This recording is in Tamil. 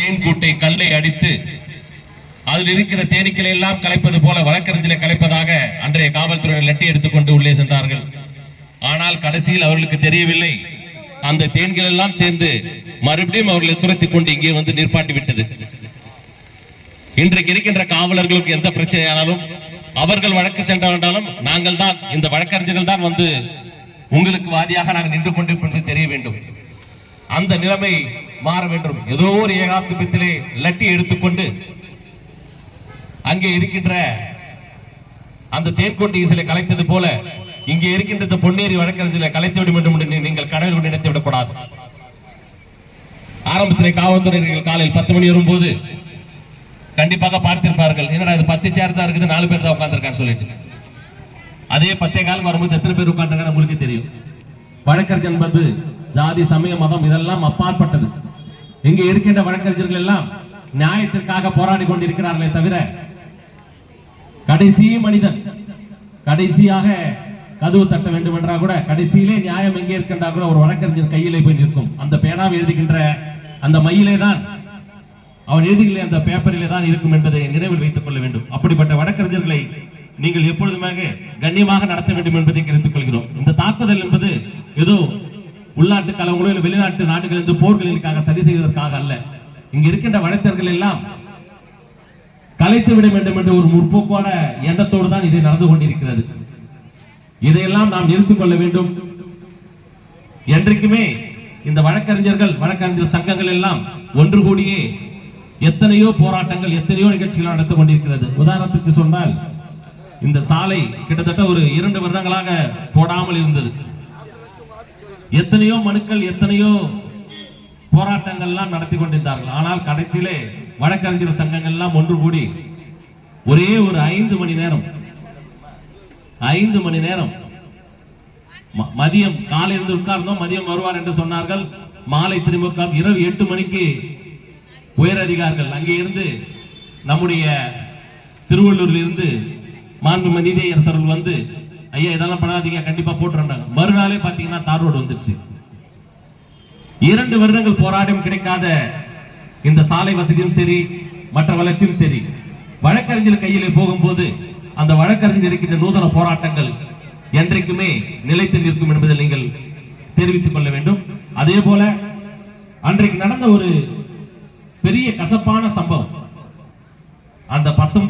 தேன் கூட்டை கல்லை அடித்து அதில் இருக்கிற தேனீக்களை எல்லாம் கலைப்பது போல வழக்கறிஞரை கலைப்பதாக அன்றைய காவல்துறையினர் லெட்டி எடுத்துக்கொண்டு உள்ளே சென்றார்கள். ஆனால் கடைசியில் அவர்களுக்கு தெரியவில்லை. அந்த தேன்கள் எல்லாம் சேர்ந்து மறுபடியும் அவர்களை துரத்தி கொண்டு இங்கே வந்து நிற்பாட்டி விட்டது. இன்றைக்கு இருக்கின்ற காவலர்களுக்கு எந்த பிரச்சனையானாலும் அவர்கள் வழக்கு சென்றாலும் நாங்கள் தான் இந்த வழக்கறிஞர்கள் தான் வந்து உங்களுக்கு வாதியாக நாங்கள் நின்று கொண்டிருப்போம் என்று தெரிய வேண்டும். அந்த நிலைமை மாற வேண்டும். ஏதோ ஒரு ஏகாத்திபத்திலே லட்டி எடுத்துக்கொண்டு அங்கே இருக்கின்ற அந்த தேன்கொண்டி ஈசலை கலைத்தது போல இங்கே இருக்கின்ற இந்த பொன்னேரி வழக்கறிஞர்களை கலைத்து விட வேண்டும் என்று நீங்கள் கடவுள் கொண்டு நினைத்து விடக்கூடாது. ஆரம்பத்திலே காவல்துறையினர்கள் காலையில் பத்து மணி வரும்போது கண்டிப்பாக பார்த்திருப்பார்கள். என்னடா இது பத்து சேர் தான் இருக்குது நாலு பேர் தான் உட்காந்துருக்கான்னு சொல்லிட்டு. அதே பத்தே காலம் வரும்போது எத்தனை பேர் உட்காந்துருக்கான்னு உங்களுக்கு தெரியும். வழக்கறிஞர் என்பது ஜாதி சமய மதம் இதெல்லாம் அப்பாற்பட்டது. இங்கே இருக்கின்ற வழக்கறிஞர்கள் எல்லாம் நியாயத்திற்காக போராடி கொண்டிருக்கிறார்களே தவிர கடைசி மனிதன் கடைசியாக கதவு தட்ட வேண்டும் என்றா கூட கடைசியிலே நியாயம் எங்கே இருக்கின்றா கூட ஒரு வழக்கறிஞர் கையிலே போய் நிற்கும். அந்த பேனாவை எழுதுகின்ற அந்த மையிலே தான் அவன் எழுதுகிற அந்த பேப்பரிலே தான் இருக்கும் என்பதை நினைவில் வைத்துக் கொள்ள வேண்டும். அப்படிப்பட்ட வழக்கறிஞர்களை நீங்கள் எப்பொழுதுமாக கண்ணியமாக நடத்த வேண்டும் என்பதை கருத்துக் கொள்கிறோம். இந்த தாக்குதல் என்பது ஏதோ உள்நாட்டு கலவங்களோ இல்லை வெளிநாட்டு நாடுகளிலிருந்து போர்களுக்காக சரி செய்வதற்காக அல்ல. இங்க இருக்கின்ற வழக்கர்கள் எல்லாம் கலைத்து விட வேண்டும் என்ற ஒரு முற்போக்கான எண்ணத்தோடு தான் இதை நடந்து கொண்டிருக்கிறது. இதையெல்லாம் நாம் நிறுத்திக் கொள்ள வேண்டும். என்றைக்குமே இந்த வழக்கறிஞர்கள் வழக்கறிஞர் சங்கங்கள் எல்லாம் ஒன்று கூடியே எத்தனையோ போராட்டங்கள் எத்தனையோ நிகழ்ச்சிகள் நடந்து கொண்டிருக்கிறது. உதாரணத்துக்கு சொன்னால் இந்த சாலை கிட்டத்தட்ட ஒரு இரண்டு வருடங்களாக போடாமல் இருந்தது. எத்தனையோ மனுக்கள் எத்தனையோ போராட்டங்கள்லாம் நடத்தி கொண்டிருந்தார்கள். ஆனால் கடைசியிலே வழக்கறிஞர் சங்கங்கள் எல்லாம் ஒன்று கூடி ஒரே ஒரு ஐந்து மணி நேரம் ஐந்து மணி நேரம் ம- மதியம் காலை இருந்து உட்கார்ந்தோம். மதியம் வருவார் என்று சொன்னார்கள். மாலை திரும்ப உட்கார்ந்து இரவு எட்டு மணிக்கு உயர் அதிகாரிகள் அங்கே இருந்து நம்முடைய திருவள்ளூரில் இருந்து மாண்பு நீதியரசர்கள் வந்து ஐயா இதெல்லாம் பண்ணாதீங்க. கண்டிப்பா போட்டுறாங்க மறுநாளே பாத்தீங்கன்னா தார் ரோடு வந்துருச்சு. இரண்டு வருடங்கள் போராட்டம் கிடைக்காத இந்த சாலை வசதியும் சரி மற்ற வளர்ச்சியும் சரி வழக்கறிஞர் கையிலே போகும்போது அந்த வழக்கறிஞர் இருக்கின்ற நூதன போராட்டங்கள் என்றைக்குமே நிலைத்து நிற்கும் என்பதை நீங்கள் தெரிவித்துக் கொள்ள வேண்டும். அதே போல அன்றைக்கு நடந்த ஒரு பெரிய கசப்பான சம்பவம். அந்த பத்தொன்பது